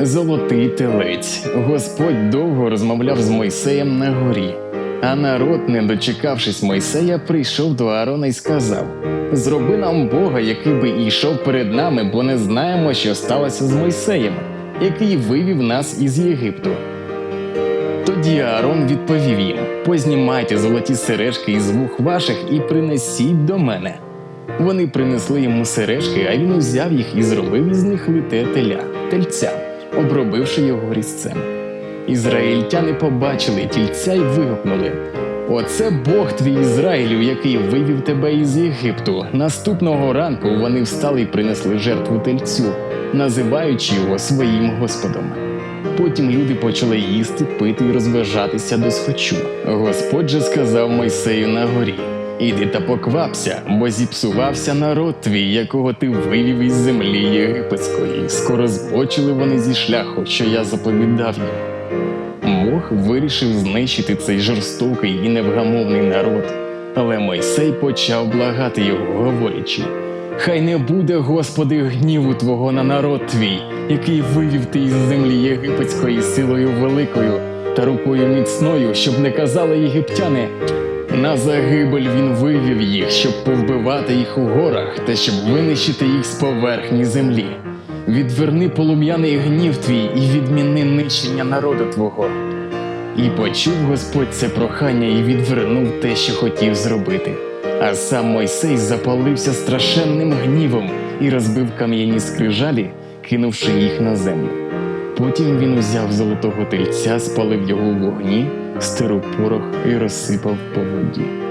Золотий телець. Господь довго розмовляв з Мойсеєм на горі. А народ, не дочекавшись Мойсея, прийшов до Аарона і сказав: Зроби нам Бога, який би йшов перед нами, бо не знаємо, що сталося з Мойсеєм, який вивів нас із Єгипту. Тоді Аарон відповів їм: Познімайте золоті сережки із вух ваших і принесіть до мене. Вони принесли йому сережки, а він узяв їх і зробив із них лите теля, тельця, обробивши його різцем. Ізраїльтяни побачили тільця й вигукнули: Оце Бог твій Ізраїлю, який вивів тебе із Єгипту. Наступного ранку вони встали і принесли жертву тельцю, називаючи його своїм Господом. Потім люди почали їсти, пити і розважатися до схочу. Господь же сказав Мойсею на горі: Іди та поквапся, бо зіпсувався народ твій, якого ти вивів із землі єгипетської. Скоро збочили вони зі шляху, що я заповідав їм. Бог вирішив знищити цей жорстокий і невгамовний народ. Але Мойсей почав благати його, говорячи: Хай не буде, Господи, гніву Твого на народ твій, який вивів ти із землі єгипетської силою великою та рукою міцною, щоб не казали єгиптяни. На загибель він вивів їх, щоб повбивати їх у горах та щоб винищити їх з поверхні землі. Відверни полум'яний гнів твій і відміни нищення народу твого. І почув Господь це прохання і відвернув те, що хотів зробити. А сам Мойсей запалився страшенним гнівом і розбив кам'яні скрижалі, кинувши їх на землю. Потім він узяв золотого тельця, спалив його в вогні, стирив порох і розсипав по воді.